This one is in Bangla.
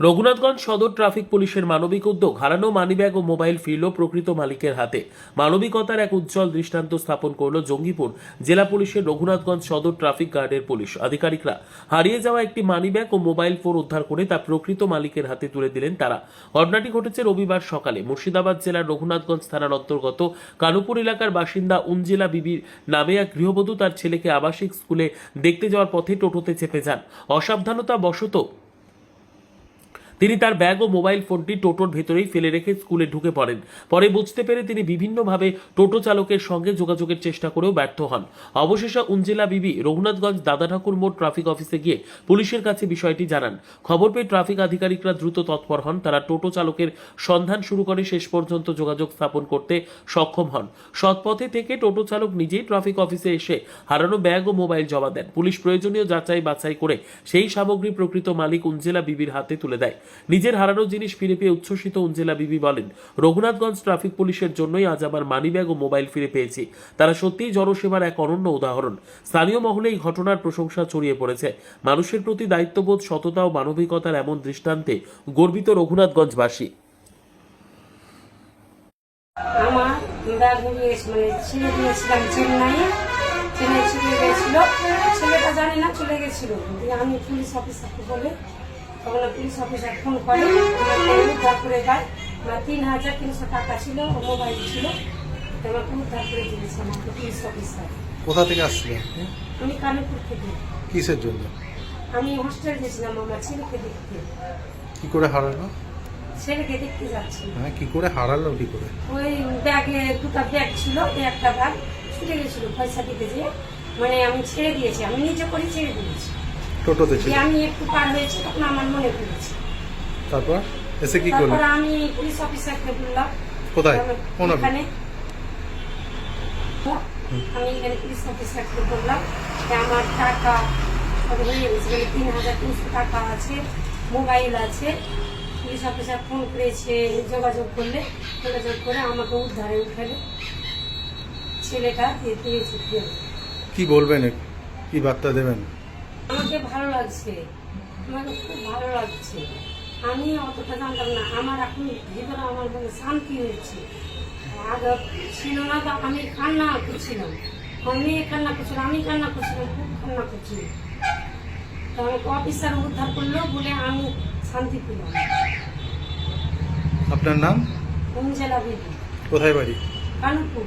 রঘুনাথগঞ্জ সদর ট্রাফিক পুলিশের মানবিক উদ্যোগ, হারানো মানিব্যাগ ও মোবাইল ফিরল প্রকৃত মালিকের হাতে। মানবিকতার এক উজ্জ্বল দৃষ্টান্ত স্থাপন করল জঙ্গিপুর জেলা পুলিশের রঘুনাথগঞ্জ সদর ট্রাফিক গার্ডের পুলিশ। আধিকারিকরা হারিয়ে যাওয়া একটি মানিব্যাগ ও মোবাইল ফোন উদ্ধার করে তা প্রকৃত মালিকের হাতে তুলে দিলেন তারা। ঘটনাটি ঘটেছে রবিবার সকালে। মুর্শিদাবাদ জেলার রঘুনাথগঞ্জ থানার অন্তর্গত কানুপুর এলাকার বাসিন্দা উঞ্জিলা বিবির নামে এক গৃহবধূ তার ছেলেকে আবাসিক স্কুলে দেখতে যাওয়ার পথে টোটোতে চেপে যান। অসাবধানতা বশত তিনি তার ব্যাগ ও মোবাইল ফোনটি টোটোর ভেতরেই ফেলে রেখে স্কুলে ঢুকে পড়েন। পরে বুঝতে পেরে তিনি বিভিন্নভাবে টোটো চালকের সঙ্গে যোগাযোগের চেষ্টা করেও ব্যর্থ হন। অবশেষে উঞ্জেলা বিবি রঘুনাথগঞ্জ দাদা ঠাকুর মোড় ট্রাফিক অফিসে গিয়ে পুলিশের কাছে বিষয়টি জানান। খবর পেয়ে ট্রাফিক আধিকারিকরা দ্রুত তৎপর হন। তারা টোটো চালকের সন্ধান শুরু করে শেষ পর্যন্ত যোগাযোগ স্থাপন করতে সক্ষম হন। সৎপথে থেকে টোটো চালক নিজেই ট্রাফিক অফিসে এসে হারানো ব্যাগ ও মোবাইল জমা দেন। পুলিশ প্রয়োজনীয় যাচাই বাছাই করে সেই সামগ্রী প্রকৃত মালিক উঞ্জেলা বিবির হাতে তুলে দেয়। নিজের হারানো জিনিস ফিরে পেয়ে উচ্ছ্বসিত উঞ্জেলা বিবি বলেন, রঘুনাথগঞ্জ ট্রাফিক পুলিশের জন্যই আজ আমার মানিব্যাগ ও মোবাইল ফিরে পেয়েছি। তারা সত্যিই জনসেবার এক অনন্য উদাহরণ। স্থানীয় মহলে এই ঘটনার প্রশংসা ছড়িয়ে পড়েছে। মানুষের প্রতি দায়িত্ববোধ, সততা ও মানবিকতার এমন দৃষ্টান্তে গর্বিত রঘুনাথগঞ্জবাসী। মানে ছেলেটা জানি না চলে গেছিল। আমি পুলিশ অফিসারকে বলে তখন পুলিশ অফিসার ফোন করে উদ্ধার করে দেয় আমার তিন হাজার তিনশো টাকা ছিল মোবাইল ছিল। আমাকে উদ্ধার করে দিয়েছে আমাকে পুলিশ অফিসার কোথা থেকে আসছিলেন? আমি কানপুর থেকে। কিসের জন্য? আমি হোস্টেল গেছিলাম আমার ছেলেকে দেখতে। কি করে হারালো? ছেলেকে দেখতে যাচ্ছি। হ্যাঁ কি করে হারালো কি করে? ওই ব্যাগে দুটো ব্যাগ ছিল একটা ব্যাগ ছুটে গেছিল পয়সা দিতে যেয়ে। মানে আমি ছেড়ে দিয়েছি আমি নিজে করে ছেড়ে দিয়েছি। টোটোতে ছিল? আমি একটু পার হয়েছি তখন আমার মনে পড়েছে। তারপর এসে কি করলেন তারপর আমি পুলিশ অফিসারকে বললাম কোথায়? কোন? এখানে? আমি এখানে পুলিশ অফিসারকে বললাম যে আমার টাকা সব হয়ে গেছে মানে তিন হাজার তিনশো টাকা আছে মোবাইল আছে। পুলিশ অফিসার ফোন করেছে যোগাযোগ করলে যোগাযোগ করে আমাকে উদ্ধারে উঠালে। ছেলেটা দিয়ে দিয়েছে কি বলবেন? কি বার্তা দেবেন? আমাকে লাগছে। আমাকে খুব ভালো লাগছে। আমি অতটা জানতাম না। আমার এখন ভিতরে আমার মনে শান্তি হয়েছে। আগে ছিল না তো আমি কান্না করছিলাম। আমি কান্না করছিলাম আমি কান্না করছিলাম খুব কান্না করছিলাম তো আমাকে অফিসার উদ্ধার করল বলে আমি শান্তি পেলাম। আপনার নাম? অঞ্জলা বেবি কোথায় বাড়ি? কানপুর।